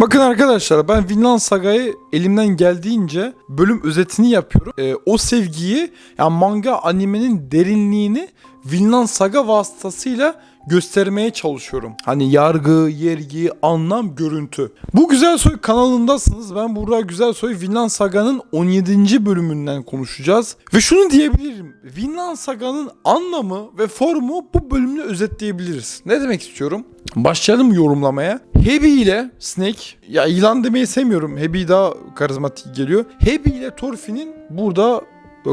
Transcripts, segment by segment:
Bakın arkadaşlar ben Vinland Saga'yı elimden geldiğince bölüm özetini yapıyorum. Ee, o sevgiyi yani manga animenin derinliğini Vinland Saga vasıtasıyla göstermeye çalışıyorum. Hani yargı, yergi, anlam, görüntü. Bu Güzel Soy kanalındasınız. Ben burada Güzel Soy Vinland Saga'nın 17. bölümünden konuşacağız. Ve şunu diyebilirim. Vinland Saga'nın anlamı ve formu bu bölümle özetleyebiliriz. Ne demek istiyorum? Başlayalım yorumlamaya. Hebi ile Snake, ya ilan demeyi sevmiyorum. Hebi daha karizmatik geliyor. Hebi ile Thorfinn'in burada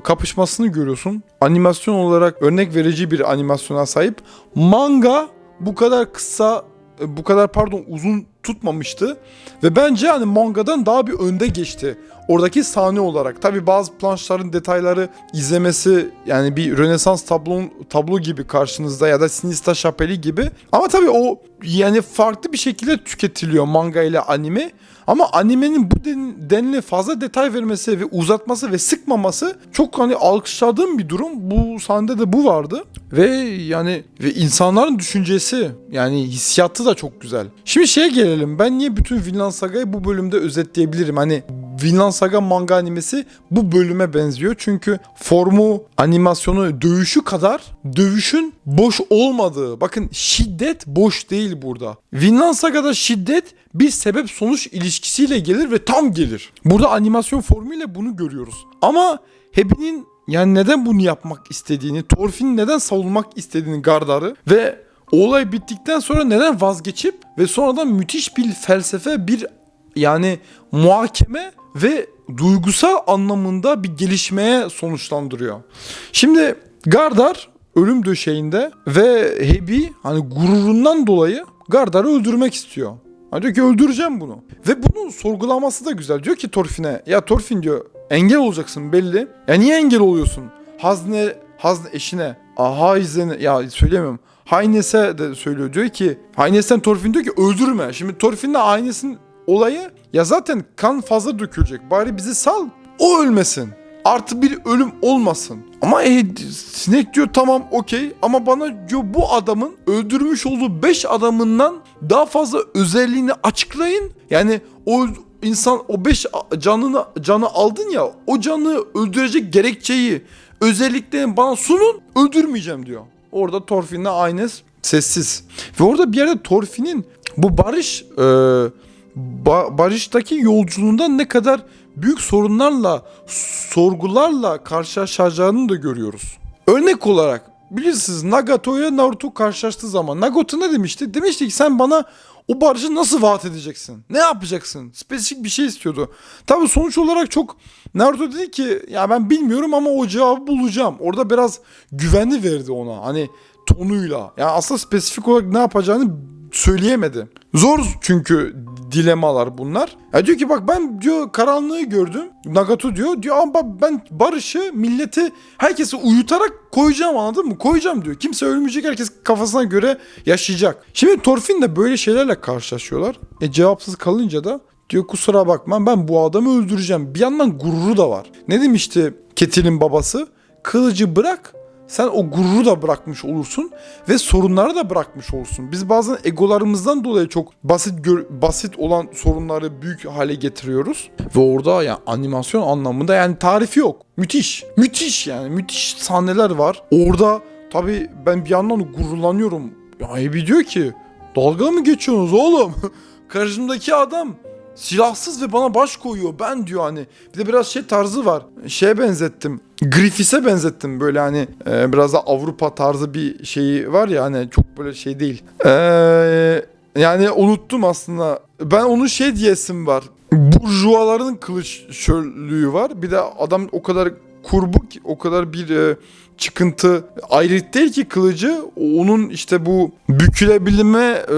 kapışmasını görüyorsun. Animasyon olarak örnek verici bir animasyona sahip. Manga bu kadar kısa, bu kadar pardon uzun tutmamıştı. Ve bence hani mangadan daha bir önde geçti. Oradaki sahne olarak. Tabi bazı planşların detayları izlemesi yani bir Rönesans tablo, tablo gibi karşınızda ya da Sinista Şapeli gibi. Ama tabi o yani farklı bir şekilde tüketiliyor manga ile anime. Ama animenin bu den, denli fazla detay vermesi ve uzatması ve sıkmaması çok hani alkışladığım bir durum. Bu sahnede de bu vardı. Ve yani ve insanların düşüncesi yani hissiyatı da çok güzel. Şimdi şeye gelelim. Ben niye bütün Vinland Saga'yı bu bölümde özetleyebilirim? Hani Vinland Saga manga animesi bu bölüme benziyor. Çünkü formu, animasyonu, dövüşü kadar dövüşün boş olmadığı. Bakın şiddet boş değil burada. Vinland Saga'da şiddet bir sebep sonuç ilişkisiyle gelir ve tam gelir. Burada animasyon formuyla bunu görüyoruz. Ama Hebi'nin yani neden bunu yapmak istediğini, Thorfinn'in neden savunmak istediğini Gardar'ı ve olay bittikten sonra neden vazgeçip ve sonradan müthiş bir felsefe, bir yani muhakeme ve duygusal anlamında bir gelişmeye sonuçlandırıyor. Şimdi Gardar ölüm döşeğinde ve Hebi hani gururundan dolayı Gardar'ı öldürmek istiyor. Ha diyor ki öldüreceğim bunu. Ve bunu sorgulaması da güzel. Diyor ki Torfin'e ya Torfin diyor engel olacaksın belli. Ya niye engel oluyorsun? Hazne, hazne eşine, Haizene ya söylemiyorum. Haynes'e de söylüyor. Diyor ki Haynes'ten Torfin diyor ki öldürme. Şimdi Torfin'le Haynes'in olayı ya zaten kan fazla dökülecek. Bari bizi sal. O ölmesin. Artı bir ölüm olmasın. Ama e, sinek diyor tamam okey ama bana diyor bu adamın öldürmüş olduğu 5 adamından daha fazla özelliğini açıklayın. Yani o insan o 5 canını canı aldın ya o canı öldürecek gerekçeyi özelliklerini bana sunun öldürmeyeceğim diyor. Orada Torfin'le Aynes sessiz. Ve orada bir yerde Torfin'in bu barış e, ba- barıştaki yolculuğunda ne kadar büyük sorunlarla, sorgularla karşılaşacağını da görüyoruz. Örnek olarak bilirsiniz Nagato ile Naruto karşılaştığı zaman Nagato ne demişti? Demişti ki sen bana o barışı nasıl vaat edeceksin? Ne yapacaksın? Spesifik bir şey istiyordu. Tabi sonuç olarak çok Naruto dedi ki ya ben bilmiyorum ama o cevabı bulacağım. Orada biraz güvenli verdi ona. Hani tonuyla. Yani aslında spesifik olarak ne yapacağını söyleyemedi. Zor çünkü dilemalar bunlar. Ya diyor ki bak ben diyor karanlığı gördüm. Nagato diyor. Diyor ama ben barışı milleti herkesi uyutarak koyacağım anladın mı? Koyacağım diyor. Kimse ölmeyecek herkes kafasına göre yaşayacak. Şimdi Torfin de böyle şeylerle karşılaşıyorlar. E cevapsız kalınca da diyor kusura bakma ben bu adamı öldüreceğim. Bir yandan gururu da var. Ne demişti Ketil'in babası? Kılıcı bırak sen o gururu da bırakmış olursun ve sorunları da bırakmış olursun. Biz bazen egolarımızdan dolayı çok basit basit olan sorunları büyük hale getiriyoruz ve orada yani animasyon anlamında yani tarifi yok. Müthiş. Müthiş yani. Müthiş sahneler var. Orada tabii ben bir yandan gururlanıyorum. Yani bir diyor ki dalga mı geçiyorsunuz oğlum? Karşımdaki adam silahsız ve bana baş koyuyor. Ben diyor hani. Bir de biraz şey tarzı var. Şeye benzettim. Griffith'e benzettim böyle hani e, biraz da Avrupa tarzı bir şeyi var ya hani çok böyle şey değil. Eee yani unuttum aslında. Ben onun şey diyesim var. Burjuvaların kılıç şöllüğü var. Bir de adam o kadar kurbuk, o kadar bir e, çıkıntı ayrıt değil ki kılıcı. Onun işte bu bükülebilme e,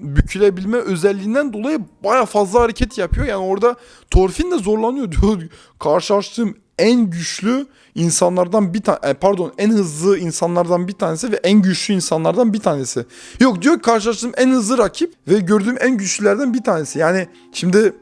bükülebilme özelliğinden dolayı baya fazla hareket yapıyor. Yani orada Torfin de zorlanıyor diyor. Karşılaştığım en güçlü insanlardan bir tane pardon en hızlı insanlardan bir tanesi ve en güçlü insanlardan bir tanesi. Yok diyor karşılaştığım en hızlı rakip ve gördüğüm en güçlülerden bir tanesi. Yani şimdi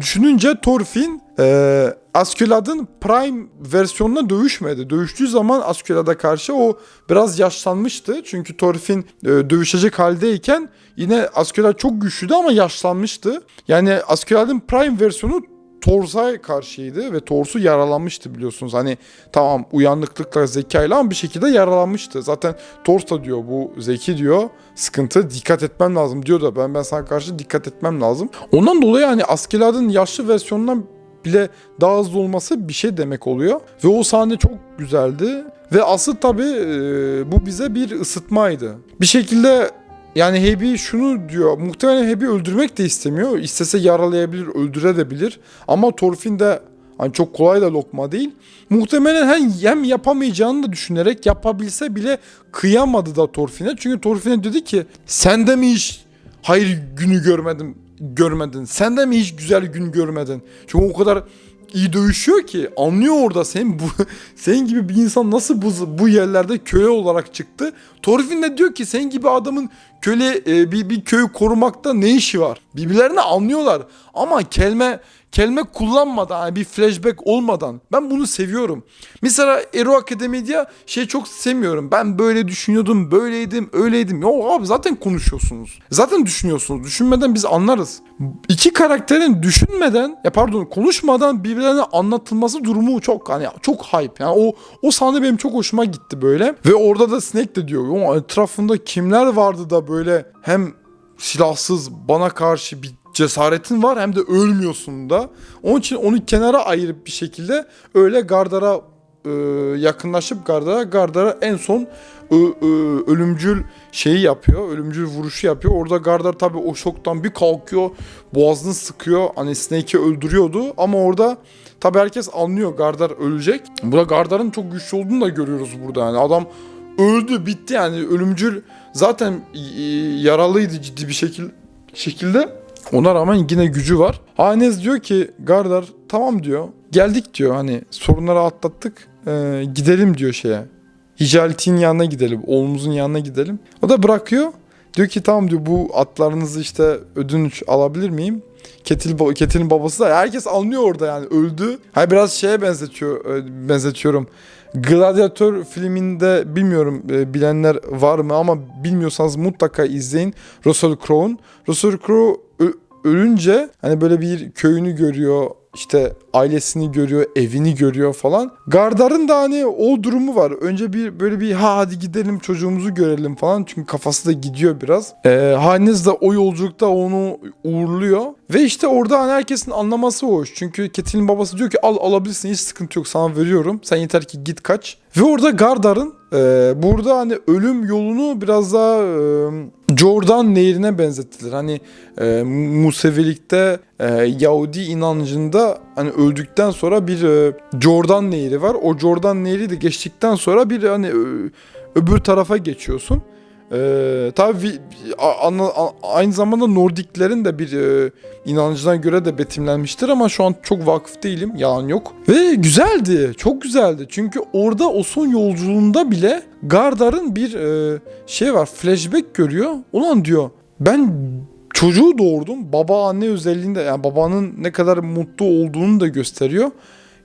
düşününce Thorfinn e, Askeladdin Prime versiyonuna dövüşmedi. Dövüştüğü zaman Askelad'a karşı o biraz yaşlanmıştı. Çünkü Thorfinn e, dövüşecek haldeyken yine Askeral çok güçlüydü ama yaşlanmıştı. Yani Askeral'in Prime versiyonu Tors'a karşıydı ve Tors'u yaralanmıştı biliyorsunuz. Hani tamam uyanıklıkla zekayla ama bir şekilde yaralanmıştı. Zaten Tors da diyor bu zeki diyor sıkıntı dikkat etmem lazım diyor da ben ben sana karşı dikkat etmem lazım. Ondan dolayı hani Askelad'ın yaşlı versiyonundan bile daha hızlı olması bir şey demek oluyor. Ve o sahne çok güzeldi. Ve asıl tabii e, bu bize bir ısıtmaydı. Bir şekilde yani Hebi şunu diyor. Muhtemelen Hebi öldürmek de istemiyor. İstese yaralayabilir, öldürebilir. Ama Torfin de hani çok kolay da lokma değil. Muhtemelen hem, hem yapamayacağını da düşünerek yapabilse bile kıyamadı da Torfin'e. Çünkü Torfin'e dedi ki sen de mi hiç hayır günü görmedim görmedin? Sen de mi hiç güzel gün görmedin? Çünkü o kadar iyi dövüşüyor ki anlıyor orada senin bu senin gibi bir insan nasıl bu bu yerlerde köle olarak çıktı. Torfin de diyor ki senin gibi adamın köle e, bir bir köyü korumakta ne işi var? Birbirlerini anlıyorlar ama kelime kelime kullanmadan yani bir flashback olmadan ben bunu seviyorum. Mesela Ero Akademi'de şey çok sevmiyorum. Ben böyle düşünüyordum, böyleydim, öyleydim. Ya abi zaten konuşuyorsunuz. Zaten düşünüyorsunuz. Düşünmeden biz anlarız. İki karakterin düşünmeden ya pardon konuşmadan birbirlerine anlatılması durumu çok hani çok hype. Yani o o sahne benim çok hoşuma gitti böyle. Ve orada da Snake de diyor. "O etrafında kimler vardı da böyle hem silahsız bana karşı bir cesaretin var hem de ölmüyorsun da. Onun için onu kenara ayırıp bir şekilde öyle Gardar'a e, yakınlaşıp Gardar'a Gardar'a en son ö, ö, ölümcül şeyi yapıyor. Ölümcül vuruşu yapıyor. Orada Gardar tabii o şoktan bir kalkıyor. Boğazını sıkıyor. Hani Snake'i öldürüyordu ama orada tabii herkes anlıyor Gardar ölecek. Burada Gardar'ın çok güçlü olduğunu da görüyoruz burada. Yani adam öldü bitti yani ölümcül zaten e, yaralıydı ciddi bir şekil, şekilde. Ona rağmen yine gücü var. Hanez diyor ki Gardar tamam diyor. Geldik diyor hani sorunları atlattık. Ee, gidelim diyor şeye. Hicalti'nin yanına gidelim. Oğlumuzun yanına gidelim. O da bırakıyor. Diyor ki tamam diyor bu atlarınızı işte ödünç alabilir miyim? Ketil, Ketil'in babası da herkes anlıyor orada yani öldü. Hayır biraz şeye benzetiyor e, benzetiyorum. Gladiator filminde bilmiyorum e, bilenler var mı ama bilmiyorsanız mutlaka izleyin. Russell Crowe'un. Russell Crowe ölünce hani böyle bir köyünü görüyor işte ailesini görüyor, evini görüyor falan. Gardar'ın da hani o durumu var. Önce bir böyle bir ha hadi gidelim çocuğumuzu görelim falan. Çünkü kafası da gidiyor biraz. Ee, Hannes de o yolculukta onu uğurluyor. Ve işte orada hani herkesin anlaması hoş. Çünkü Ketil'in babası diyor ki al alabilirsin hiç sıkıntı yok sana veriyorum. Sen yeter ki git kaç. Ve orada Gardar'ın e, burada hani ölüm yolunu biraz daha e, Jordan nehrine benzettiler. Hani e, Musevilikte e, Yahudi inancında hani öldükten sonra bir e, Jordan nehri var. O Jordan nehri de geçtikten sonra bir hani ö- öbür tarafa geçiyorsun. Ee, tabii aynı zamanda Nordiklerin de bir e, inancına göre de betimlenmiştir ama şu an çok vakıf değilim. Yalan yok. Ve güzeldi. Çok güzeldi. Çünkü orada o son yolculuğunda bile Gardar'ın bir e, şey var. Flashback görüyor. Ulan diyor ben çocuğu doğurdum. Baba anne özelliğinde yani babanın ne kadar mutlu olduğunu da gösteriyor.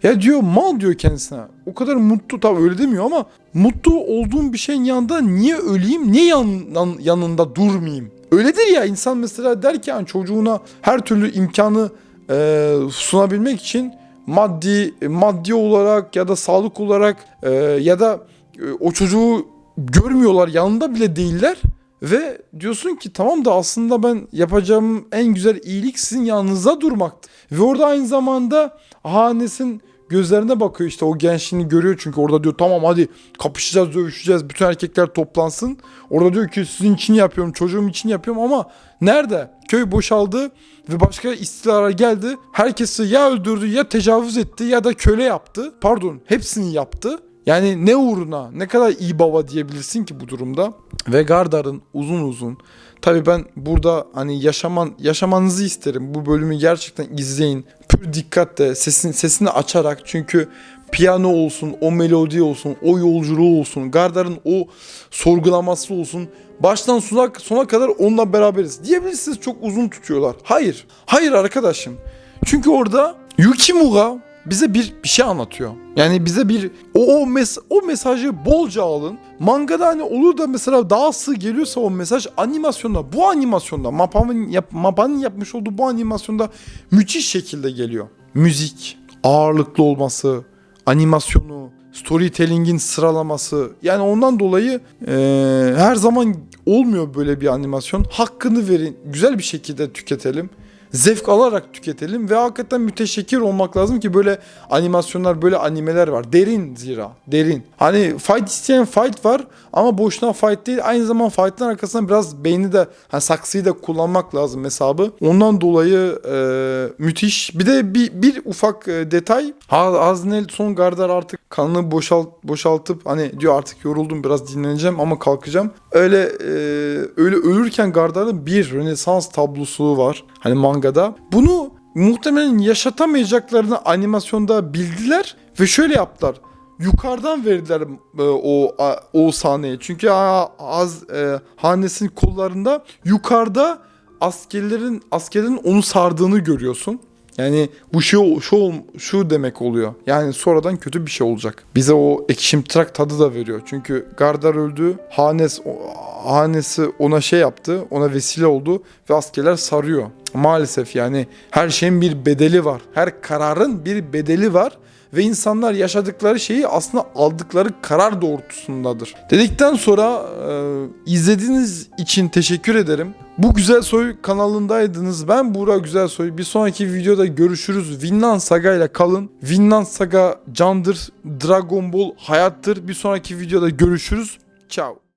Ya diyor mal diyor kendisine. O kadar mutlu tabii öyle demiyor ama mutlu olduğum bir şeyin yanında niye öleyim? Niye yan, yan- yanında durmayayım? Öyledir ya insan mesela der ki yani çocuğuna her türlü imkanı e, sunabilmek için maddi maddi olarak ya da sağlık olarak e, ya da e, o çocuğu görmüyorlar yanında bile değiller. Ve diyorsun ki tamam da aslında ben yapacağım en güzel iyilik sizin yanınızda durmaktı. Ve orada aynı zamanda Hanes'in gözlerine bakıyor işte o gençliğini görüyor çünkü orada diyor tamam hadi kapışacağız dövüşeceğiz bütün erkekler toplansın. Orada diyor ki sizin için yapıyorum çocuğum için yapıyorum ama nerede? Köy boşaldı ve başka istilara geldi. Herkesi ya öldürdü ya tecavüz etti ya da köle yaptı. Pardon hepsini yaptı. Yani ne uğruna ne kadar iyi baba diyebilirsin ki bu durumda. Ve Gardar'ın uzun uzun Tabii ben burada hani yaşaman yaşamanızı isterim. Bu bölümü gerçekten izleyin. Pür dikkatle sesin sesini açarak çünkü piyano olsun, o melodi olsun, o yolculuğu olsun, Gardar'ın o sorgulaması olsun. Baştan sona, sona kadar onunla beraberiz. Diyebilirsiniz çok uzun tutuyorlar. Hayır. Hayır arkadaşım. Çünkü orada Yukimura bize bir, bir şey anlatıyor. Yani bize bir o o, mes o mesajı bolca alın mangada hani olur da mesela daha sığ geliyorsa o mesaj animasyonda bu animasyonda Mapa'nın yap, Mapa'nın yapmış olduğu bu animasyonda müthiş şekilde geliyor. Müzik, ağırlıklı olması, animasyonu, storytelling'in sıralaması. Yani ondan dolayı eee, her zaman olmuyor böyle bir animasyon. Hakkını verin, güzel bir şekilde tüketelim. Zevk alarak tüketelim ve hakikaten müteşekkir olmak lazım ki böyle animasyonlar, böyle animeler var. Derin zira, derin. Hani fight isteyen fight var ama boşuna fight değil. Aynı zaman fight'ın arkasından biraz beyni de, hani saksıyı da kullanmak lazım hesabı. Ondan dolayı eee, müthiş. Bir de bir, bir ufak e, detay. Ha- Haznel son gardar artık kanını boşalt, boşaltıp hani diyor artık yoruldum biraz dinleneceğim ama kalkacağım. Öyle e, öyle ölürken Gardar'ın bir Rönesans tablosu var. Hani mangada. Bunu muhtemelen yaşatamayacaklarını animasyonda bildiler ve şöyle yaptılar. Yukarıdan verdiler e, o a- o sahneyi. Çünkü a- az e, hanesinin kollarında yukarıda askerlerin askerlerin onu sardığını görüyorsun. Yani bu şu şu ol- şu demek oluyor. Yani sonradan kötü bir şey olacak. Bize o ekşimtırak tadı da veriyor. Çünkü Gardar öldü. Hanes hanesi ona şey yaptı. Ona vesile oldu ve askerler sarıyor. Maalesef yani her şeyin bir bedeli var. Her kararın bir bedeli var ve insanlar yaşadıkları şeyi aslında aldıkları karar doğrultusundadır. Dedikten sonra e, izlediğiniz için teşekkür ederim. Bu Güzel Soy kanalındaydınız. Ben Buğra Güzel Soy. Bir sonraki videoda görüşürüz. Vinland Saga ile kalın. Vinland Saga candır. Dragon Ball hayattır. Bir sonraki videoda görüşürüz. Ciao.